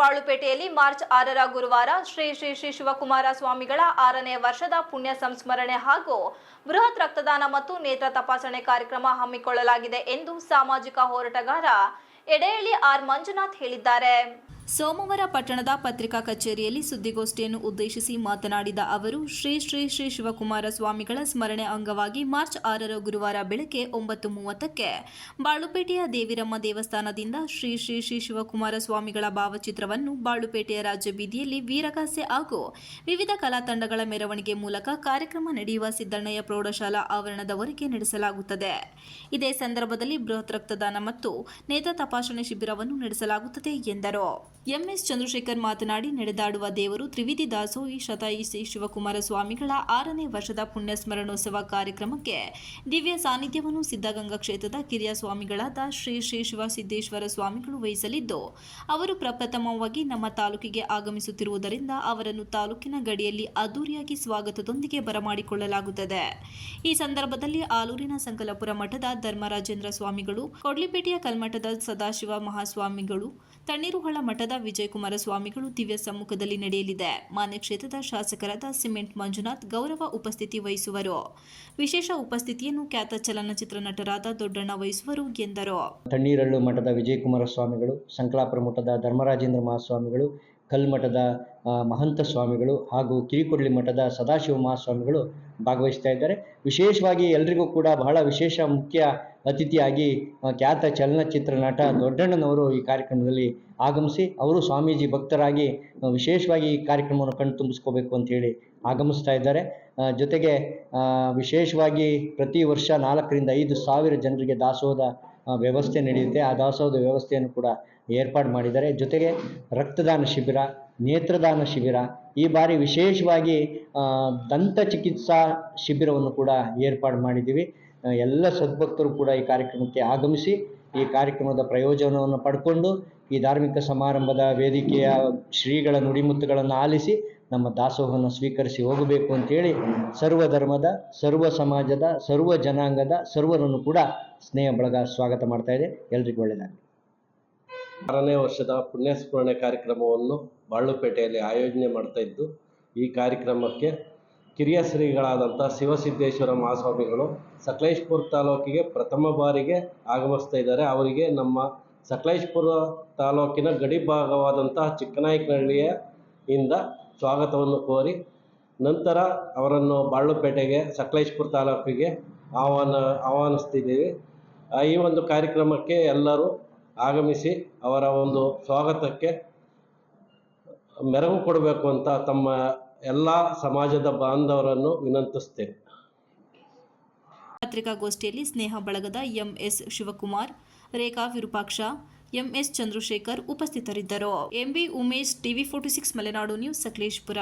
ಬಾಳುಪೇಟೆಯಲ್ಲಿ March ಆರರ ಗುರುವಾರ ಶ್ರೀ ಶ್ರೀ ಶ್ರೀ ಶಿವಕುಮಾರ ಸ್ವಾಮಿಗಳ ಆರನೇ ವರ್ಷದ ಪುಣ್ಯ ಸಂಸ್ಮರಣೆ ಹಾಗೂ ಬೃಹತ್ ರಕ್ತದಾನ ಮತ್ತು ನೇತ್ರ ತಪಾಸಣೆ ಕಾರ್ಯಕ್ರಮ ಹಮ್ಮಿಕೊಳ್ಳಲಾಗಿದೆ ಎಂದು ಸಾಮಾಜಿಕ ಹೋರಾಟಗಾರ ಎಡೆಹಳ್ಳಿ ಆರ್ ಮಂಜುನಾಥ್ ಹೇಳಿದ್ದಾರೆ. ಸೋಮವಾರ ಪಟ್ಟಣದ ಪತ್ರಿಕಾ ಕಚೇರಿಯಲ್ಲಿ ಸುದ್ದಿಗೋಷ್ಠಿಯನ್ನು ಉದ್ದೇಶಿಸಿ ಮಾತನಾಡಿದ ಅವರು, ಶ್ರೀ ಶ್ರೀ ಶ್ರೀ ಶಿವಕುಮಾರ ಸ್ವಾಮಿಗಳ ಸ್ಮರಣೆ ಅಂಗವಾಗಿ ಮಾರ್ಚ್ ಆರರ ಗುರುವಾರ ಬೆಳಗ್ಗೆ ಒಂಬತ್ತು ಮೂವತ್ತಕ್ಕೆ ಬಾಳುಪೇಟೆಯ ದೇವಿರಮ್ಮ ದೇವಸ್ಥಾನದಿಂದ ಶ್ರೀ ಶ್ರೀ ಶ್ರೀ ಶಿವಕುಮಾರ ಸ್ವಾಮಿಗಳ ಭಾವಚಿತ್ರವನ್ನು ಬಾಳುಪೇಟೆಯ ರಾಜ್ಯ ಬೀದಿಯಲ್ಲಿ ವೀರಗಾಸೆ ಹಾಗೂ ವಿವಿಧ ಕಲಾ ತಂಡಗಳ ಮೆರವಣಿಗೆ ಮೂಲಕ ಕಾರ್ಯಕ್ರಮ ನಡೆಯುವ ಸಿದ್ದಣ್ಣಯ್ಯ ಪ್ರೌಢಶಾಲಾ ಆವರಣದವರೆಗೆ ನಡೆಸಲಾಗುತ್ತದೆ. ಇದೇ ಸಂದರ್ಭದಲ್ಲಿ ಬೃಹತ್ ರಕ್ತದಾನ ಮತ್ತು ನೇತ್ರ ತಪಾಸಣೆ ಶಿಬಿರವನ್ನು ನಡೆಸಲಾಗುತ್ತದೆ ಎಂದರು. ಎಂಎಸ್ ಚಂದ್ರಶೇಖರ್ ಮಾತನಾಡಿ, ನಡೆದಾಡುವ ದೇವರು ತ್ರಿವಿಧಿ ದಾಸೋಹಿ ಶತಾಯಿ ಶ್ರೀ ಶಿವಕುಮಾರ ಸ್ವಾಮಿಗಳ ಆರನೇ ವರ್ಷದ ಪುಣ್ಯ ಸ್ಮರಣೋತ್ಸವ ಕಾರ್ಯಕ್ರಮಕ್ಕೆ ದಿವ್ಯ ಸಾನ್ನಿಧ್ಯವನ್ನು ಸಿದ್ಧಗಂಗಾ ಕ್ಷೇತ್ರದ ಕಿರಿಯ ಸ್ವಾಮಿಗಳಾದ ಶ್ರೀ ಶ್ರೀ ಶಿವಸಿದ್ದೇಶ್ವರ ಸ್ವಾಮಿಗಳು ವಹಿಸಲಿದ್ದು, ಅವರು ಪ್ರಪ್ರಥಮವಾಗಿ ನಮ್ಮ ತಾಲೂಕಿಗೆ ಆಗಮಿಸುತ್ತಿರುವುದರಿಂದ ಅವರನ್ನು ತಾಲೂಕಿನ ಗಡಿಯಲ್ಲಿ ಅದ್ದೂರಿಯಾಗಿ ಸ್ವಾಗತದೊಂದಿಗೆ ಬರಮಾಡಿಕೊಳ್ಳಲಾಗುತ್ತದೆ. ಈ ಸಂದರ್ಭದಲ್ಲಿ ಆಲೂರಿನ ಸಂಕಲಪುರ ಮಠದ ಧರ್ಮರಾಜೇಂದ್ರ ಸ್ವಾಮಿಗಳು, ಕೊಡ್ಲಿಪೇಟೆಯ ಕಲ್ಮಠದ ಸದಾಶಿವ ಮಹಾಸ್ವಾಮಿಗಳು ತಣ್ಣೀರುಹೊಳ ಮಠದ ವಿಜಯಕುಮಾರ ಸ್ವಾಮಿಗಳು ದಿವ್ಯ ಸಮ್ಮುಖದಲ್ಲಿ ನಡೆಯಲಿದೆ. ಮಾನ್ಯ ಕ್ಷೇತ್ರದ ಶಾಸಕರಾದ ಸಿಮೆಂಟ್ ಮಂಜುನಾಥ್ ಗೌರವ ಉಪಸ್ಥಿತಿ ವಹಿಸುವರು. ವಿಶೇಷ ಉಪಸ್ಥಿತಿಯನ್ನು ಖ್ಯಾತ ಚಲನಚಿತ್ರ ನಟರಾದ ದೊಡ್ಡಣ್ಣ ವಹಿಸುವರು ಎಂದರು. ತಣ್ಣೀರಳ್ಳು ಮಠದ ವಿಜಯಕುಮಾರ ಸ್ವಾಮಿಗಳು ಸಂಕಲಾಪುರ ಮಠದ ಧರ್ಮರಾಜೇಂದ್ರ ಮಹಾಸ್ವಾಮಿಗಳು ಕಲ್ಮಠದ ಮಹಂತ ಸ್ವಾಮಿಗಳು ಹಾಗೂ ಕಿರಿಕೊಡ್ಲಿ ಮಠದ ಸದಾಶಿವ ಮಹಾಸ್ವಾಮಿಗಳು ಭಾಗವಹಿಸ್ತಾ ಇದ್ದಾರೆ. ವಿಶೇಷವಾಗಿ ಎಲ್ರಿಗೂ ಕೂಡ ಬಹಳ ವಿಶೇಷ ಮುಖ್ಯ ಅತಿಥಿಯಾಗಿ ಖ್ಯಾತ ಚಲನಚಿತ್ರ ನಟ ದೊಡ್ಡಣ್ಣನವರು ಈ ಕಾರ್ಯಕ್ರಮದಲ್ಲಿ ಆಗಮಿಸಿ ಅವರು ಸ್ವಾಮೀಜಿ ಭಕ್ತರಾಗಿ ವಿಶೇಷವಾಗಿ ಈ ಕಾರ್ಯಕ್ರಮವನ್ನು ಕಣ್ಣು ತುಂಬಿಸ್ಕೋಬೇಕು ಅಂತೇಳಿ ಆಗಮಿಸ್ತಾ ಇದ್ದಾರೆ. ಜೊತೆಗೆ ವಿಶೇಷವಾಗಿ ಪ್ರತಿ ವರ್ಷ ನಾಲ್ಕರಿಂದ ಐದು ಸಾವಿರ ಜನರಿಗೆ ದಾಸೋಹದ ಆ, ವ್ಯವಸ್ಥೆ ನಡೆಯುತ್ತೆ. ಆ ದಾಸೋಹದ ವ್ಯವಸ್ಥೆಯನ್ನು ಕೂಡ ಏರ್ಪಾಡು ಮಾಡಿದ್ದಾರೆ. ಜೊತೆಗೆ ರಕ್ತದಾನ ಶಿಬಿರ, ನೇತ್ರದಾನ ಶಿಬಿರ, ಈ ಬಾರಿ ವಿಶೇಷವಾಗಿ ದಂತ ಚಿಕಿತ್ಸಾ ಶಿಬಿರವನ್ನು ಕೂಡ ಏರ್ಪಾಡು ಮಾಡಿದ್ದೀವಿ. ಎಲ್ಲ ಸದ್ಭಕ್ತರು ಕೂಡ ಈ ಕಾರ್ಯಕ್ರಮಕ್ಕೆ ಆಗಮಿಸಿ, ಈ ಕಾರ್ಯಕ್ರಮದ ಪ್ರಯೋಜನವನ್ನು ಪಡ್ಕೊಂಡು, ಈ ಧಾರ್ಮಿಕ ಸಮಾರಂಭದ ವೇದಿಕೆಯ ಶ್ರೀಗಳ ನುಡಿಮುತ್ತುಗಳನ್ನು ಆಲಿಸಿ ನಮ್ಮ ದಾಸೋಹವನ್ನು ಸ್ವೀಕರಿಸಿ ಹೋಗಬೇಕು ಅಂತೇಳಿ ಸರ್ವ ಧರ್ಮದ, ಸರ್ವ ಸಮಾಜದ, ಸರ್ವ ಜನಾಂಗದ ಸರ್ವರನ್ನು ಕೂಡ ಸ್ನೇಹ ಬಳಗ ಸ್ವಾಗತ ಮಾಡ್ತಾ ಇದೆ. ಎಲ್ರಿಗೂ ಒಳ್ಳೆಯದಾಗಲಿ ಆರನೇ ವರ್ಷದ ಪುಣ್ಯಸ್ಮರಣೆ ಕಾರ್ಯಕ್ರಮವನ್ನು ಬಾಳುಪೇಟೆಯಲ್ಲಿ ಆಯೋಜನೆ ಮಾಡ್ತಾ ಇದ್ದು, ಈ ಕಾರ್ಯಕ್ರಮಕ್ಕೆ ಕಿರಿಯ ಶ್ರೀಗಳಾದಂಥ ಶಿವಸಿದ್ದೇಶ್ವರ ಮಹಾಸ್ವಾಮಿಗಳು ಸಕಲೇಶ್ಪುರ ತಾಲೂಕಿಗೆ ಪ್ರಥಮ ಬಾರಿಗೆ ಆಗಮಿಸ್ತಾ ಇದ್ದಾರೆ. ಅವರಿಗೆ ನಮ್ಮ ಸಕಲೇಶ್ಪುರ ತಾಲೂಕಿನ ಗಡಿ ಭಾಗವಾದಂತಹ ಚಿಕ್ಕನಾಯಕನಹಳ್ಳಿಯ ಇಂದ ಸ್ವಾಗತವನ್ನು ಕೋರಿ ನಂತರ ಅವರನ್ನು ಬಾಳುಪೇಟೆಗೆ ಸಕಲೇಶ್ಪುರ ತಾಲೂಕಿಗೆ ಆಹ್ವಾನ, ಆಹ್ವಾನಿಸ್ತಿದ್ದೀವಿ. ಈ ಒಂದು ಕಾರ್ಯಕ್ರಮಕ್ಕೆ ಎಲ್ಲರೂ ಆಗಮಿಸಿ ಅವರ ಒಂದು ಸ್ವಾಗತಕ್ಕೆ ಮೆರಗು ಕೊಡಬೇಕು ಅಂತ ತಮ್ಮ ಎಲ್ಲ ಸಮಾಜದ ಬಾಂಧವರನ್ನು ವಿನಂತಿಸ್ತೇನೆ. ಪತ್ರಿಕಾಗೋಷ್ಠಿಯಲ್ಲಿ ಸ್ನೇಹ ಬಳಗದ M S Shivakumar, Rekha Virupaksha M S Chandrashekar ಉಪಸ್ಥಿತರಿದ್ದರು. M B Umesh TV forty six Malenadu news Sakleshpur.